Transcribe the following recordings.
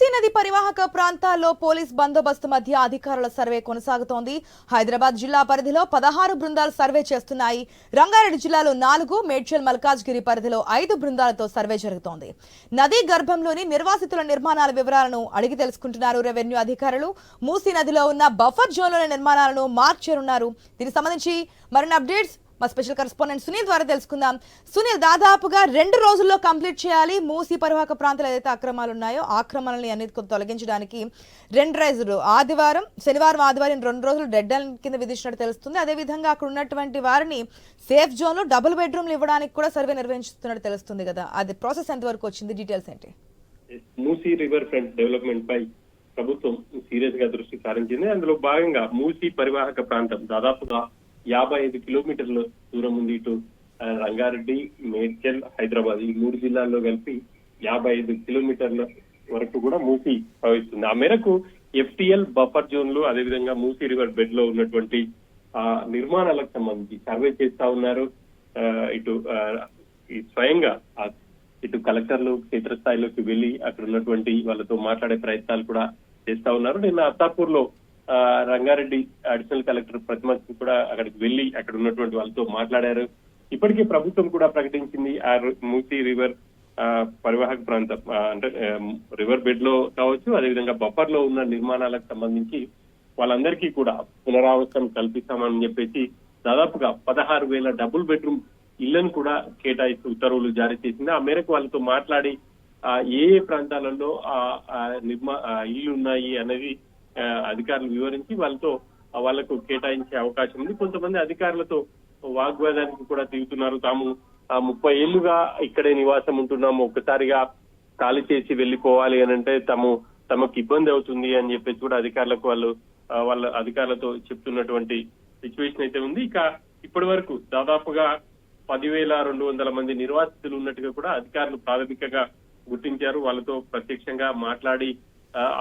పరివాహక ప్రాంతాల్లో పోలీస్ బందోబస్తు మధ్య అధికారుల సర్వే కొనసాగుతోంది. హైదరాబాద్ జిల్లా పరిధిలో పదహారు బృందాలు సర్వే చేస్తున్నాయి. రంగారెడ్డి జిల్లాలో నాలుగు మేడ్చల్ మల్కాజ్గిరి పరిధిలో ఐదు బృందాలతో సర్వే జరుగుతోంది. నదీ గర్భంలోని నిర్వాసితుల నిర్మాణాల వివరాలను అడిగి తెలుసుకుంటున్నారు రెవెన్యూ అధికారులు. మూసీ నదిలో ఉన్న బఫర్ జోన్లోని నిర్మాణాలను మార్క్ చేరున్నారు దీనికి సంబంధించి మరిన్ని అప్డేట్స్ మా స్పెషల్ కరెస్పాండెంట్ సునీల్ ద్వారా తెలుసుకుందాం. సునీల్ దాదాపుగా రెండు రోజుల్లో కంప్లీట్ చేయాలి. మూసీ పరివాహక ప్రాంతాలు ఏదైతే అక్రమాలు ఉన్నాయో ఆక్రమణల్ని అన్నిటి కొంత తొలగించడానికి రెండు రోజులు. ఆదివారం శనివారం ఆదివారం రెండు రోజులు డెడ్ లైన్ కింద విధించినట్టు తెలుస్తుంది. అదేవిధంగా అక్కడ ఉన్నటువంటి వారిని సేఫ్ జోన్లో డబుల్ బెడ్రూమ్లు ఇవ్వడానికి కూడా సర్వే నిర్వహిస్తున్నట్టు తెలుస్తుంది కదా. అది ప్రాసెస్ ఎంతవరకు వచ్చింది? డీటెయిల్స్ ఏంటి? మూసీ రివర్ ఫ్రంట్ డెవలప్మెంట్ పై ప్రభుత్వం సీరియస్గా దృష్టి సారించింది. అందులో భాగంగా మూసీ పరివాహక ప్రాంతం దాదాపుగా యాభై ఐదు కిలోమీటర్ల దూరం ఉంది ఇటు రంగారెడ్డి మేడ్చల్ హైదరాబాద్ ఈ మూడు జిల్లాల్లో కలిపి యాభై ఐదు కిలోమీటర్ల వరకు కూడా మూసి ప్రవహిస్తుంది. ఆ మేరకు ఎఫ్టిఎల్ బఫర్ జోన్లు అదేవిధంగా మూసి రివర్ బెడ్లో ఉన్నటువంటి ఆ నిర్మాణాలకు సంబంధించి సర్వే చేస్తా ఉన్నారు. ఆ, ఇటు స్వయంగా ఇటు కలెక్టర్లు క్షేత్రస్థాయిలోకి వెళ్ళి అక్కడ ఉన్నటువంటి వాళ్ళతో మాట్లాడే ప్రయత్నాలు కూడా చేస్తా ఉన్నారు. నిన్న అత్తాపూర్లో రంగారెడ్డి అడిషనల్ కలెక్టర్ ప్రతిమకి కూడా అక్కడికి వెళ్ళి అక్కడ ఉన్నటువంటి వాళ్ళతో మాట్లాడారు. ఇప్పటికే ప్రభుత్వం కూడా ప్రకటించింది ఆ రు- మూసీ రివర్ ఆ, పరివాహక ప్రాంతం అంటే రివర్ బెడ్లో కావచ్చు అదేవిధంగా బఫర్లో ఉన్న నిర్మాణాలకు సంబంధించి వాళ్ళందరికీ కూడా పునరావాసం కల్పిస్తామని చెప్పేసి దాదాపుగా పదహారు వేల డబుల్ బెడ్రూమ్ ఇళ్ళను కూడా కేటాయిస్తూ ఉత్తర్వులు జారీ చేసింది. ఆ మేరకు వాళ్ళతో మాట్లాడి ఆ ఏ ఏ ప్రాంతాలలో ఆ నిర్మా ఇల్లు ఉన్నాయి అనేది అధికారులు వివరించి వాళ్ళతో వాళ్ళకు వాళ్ళకు కేటాయించే అవకాశం ఉంది. కొంతమంది అధికారులతో వాగ్వాదానికి కూడా దిగుతున్నారు. తాము ఆ ముప్పై ఏళ్ళుగా ఇక్కడే నివాసం ఉంటున్నాము. ఒక్కసారిగా ఖాళీ చేసి వెళ్ళిపోవాలి అని అంటే తము తమకు ఇబ్బంది అవుతుంది అని చెప్పేసి కూడా అధికారులకు వాళ్ళు వాళ్ళ అధికారులతో చెప్తున్నటువంటి సిచ్యువేషన్ అయితే ఉంది. ఇక ఇప్పటి వరకు దాదాపుగా పదివేల రెండు వందల మంది నిర్వాసితులు ఉన్నట్టుగా కూడా అధికారులు ప్రాథమికంగా గుర్తించారు. వాళ్ళతో ప్రత్యక్షంగా మాట్లాడి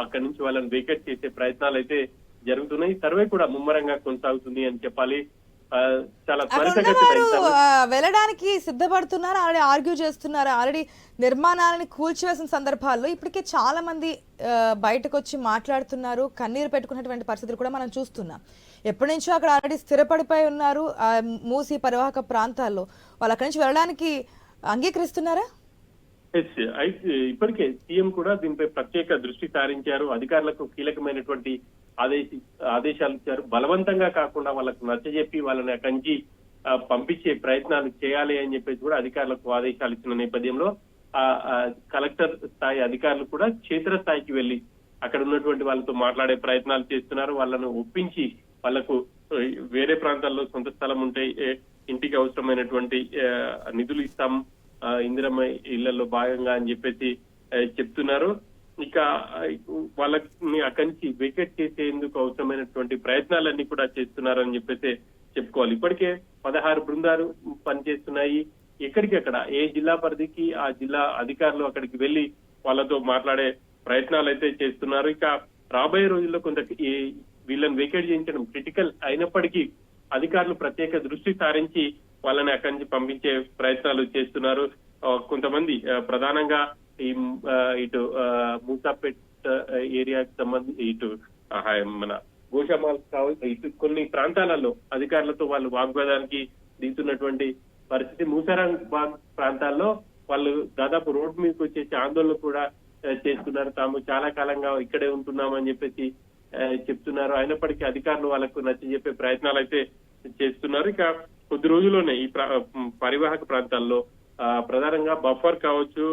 అక్కడి నుంచి వాళ్ళని వేకెట్ చేసే ప్రయత్నాలు అయితే జరుగుతున్నాయి. సర్వే కూడా ముమ్మరంగా కొనసాగుతుంది అని చెప్పాలి. చాలా వెళ్ళడానికి సిద్ధపడుతున్నారు? ఆల్రెడీ ఆర్గ్యూ చేస్తున్నారు? ఆల్రెడీ నిర్మాణాలని కూల్చివేసిన సందర్భాల్లో ఇప్పటికే చాలా మంది బయటకు వచ్చి మాట్లాడుతున్నారు. కన్నీరు పెట్టుకున్నటువంటి పరిస్థితులు కూడా మనం చూస్తున్నాం. ఎప్పటి నుంచో అక్కడ ఆల్రెడీ స్థిరపడిపోయి ఉన్నారు మూసి పరివాహక ప్రాంతాల్లో. వాళ్ళు అక్కడి నుంచి వెళ్ళడానికి అంగీకరిస్తున్నారా? అయితే uh, ఇప్పటికే సీఎం కూడా దీనిపై ప్రత్యేక దృష్టి సారించారు. అధికారులకు కీలకమైనటువంటి ఆదేశ ఆదేశాలు ఇచ్చారు. బలవంతంగా కాకుండా వాళ్ళకు నచ్చజెప్పి వాళ్ళని కంచి పంపించే ప్రయత్నాలు చేయాలి అని చెప్పేసి కూడా అధికారులకు ఆదేశాలు ఇచ్చిన నేపథ్యంలో ఆ కలెక్టర్ స్థాయి అధికారులు కూడా క్షేత్ర స్థాయికి వెళ్ళి అక్కడ ఉన్నటువంటి వాళ్ళతో మాట్లాడే ప్రయత్నాలు చేస్తున్నారు. వాళ్ళను ఒప్పించి వాళ్ళకు వేరే ప్రాంతాల్లో సొంత స్థలం ఉంటే ఇంటికి అవసరమైనటువంటి నిధులు ఇస్తాం. ఇందిరమ్మ ఇళ్ళలో భాగంగా అని చెప్పేసి చెప్తున్నారు. ఇక వాళ్ళని అక్కడి నుంచి వికెట్ చేసేందుకు అవసరమైనటువంటి ప్రయత్నాలన్నీ కూడా చేస్తున్నారు అని చెప్పేసి చెప్పుకోవాలి. ఇప్పటికే పదహారు బృందాలు పనిచేస్తున్నాయి. ఎక్కడికెక్కడ ఏ జిల్లా పరిధికి? ఆ జిల్లా అధికారులు అక్కడికి వెళ్ళి వాళ్ళతో మాట్లాడే ప్రయత్నాలు అయితే చేస్తున్నారు. ఇక రాబోయే రోజుల్లో కొంత వీళ్ళని వెకేట్ చేయించడం క్రిటికల్ అయినప్పటికీ అధికారులు ప్రత్యేక దృష్టి సారించి వాళ్ళని అక్కడి నుంచి పంపించే ప్రయత్నాలు చేస్తున్నారు. కొంతమంది ప్రధానంగా ఈ ఇటు ఆ, మూసాపేట్ ఏరియాకి సంబంధించి ఇటు మన గోషమాల్ కావచ్చు ఇటు కొన్ని ప్రాంతాలలో అధికారులతో వాళ్ళు వాగ్వాదానికి దిగుతున్నటువంటి పరిస్థితి. మూసారాంగ్ బాగ్ ప్రాంతాల్లో వాళ్ళు దాదాపు రోడ్డు మీదకి వచ్చేసి ఆందోళన కూడా చేస్తున్నారు. తాము చాలా కాలంగా ఇక్కడే ఉంటున్నామని చెప్పేసి చెప్తున్నారు. అయినప్పటికీ అధికారులు వాళ్ళకు నచ్చి చెప్పే ప్రయత్నాలు అయితే చేస్తున్నారు. ఇక కొద్ది రోజుల్లోనే ఈ పరివాహక ప్రాంతాల్లో ప్రధానంగా బఫర్ కావచ్చు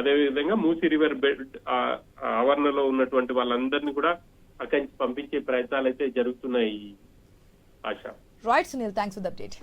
అదే విధంగా మూసి రివర్ బెడ్ ఆవరణలో ఉన్నటువంటి వాళ్ళందరినీ కూడా అక్కడి నుంచి పంపించే ప్రయత్నాలు అయితే జరుగుతున్నాయి. ఆశ. Right Sunil thanks for update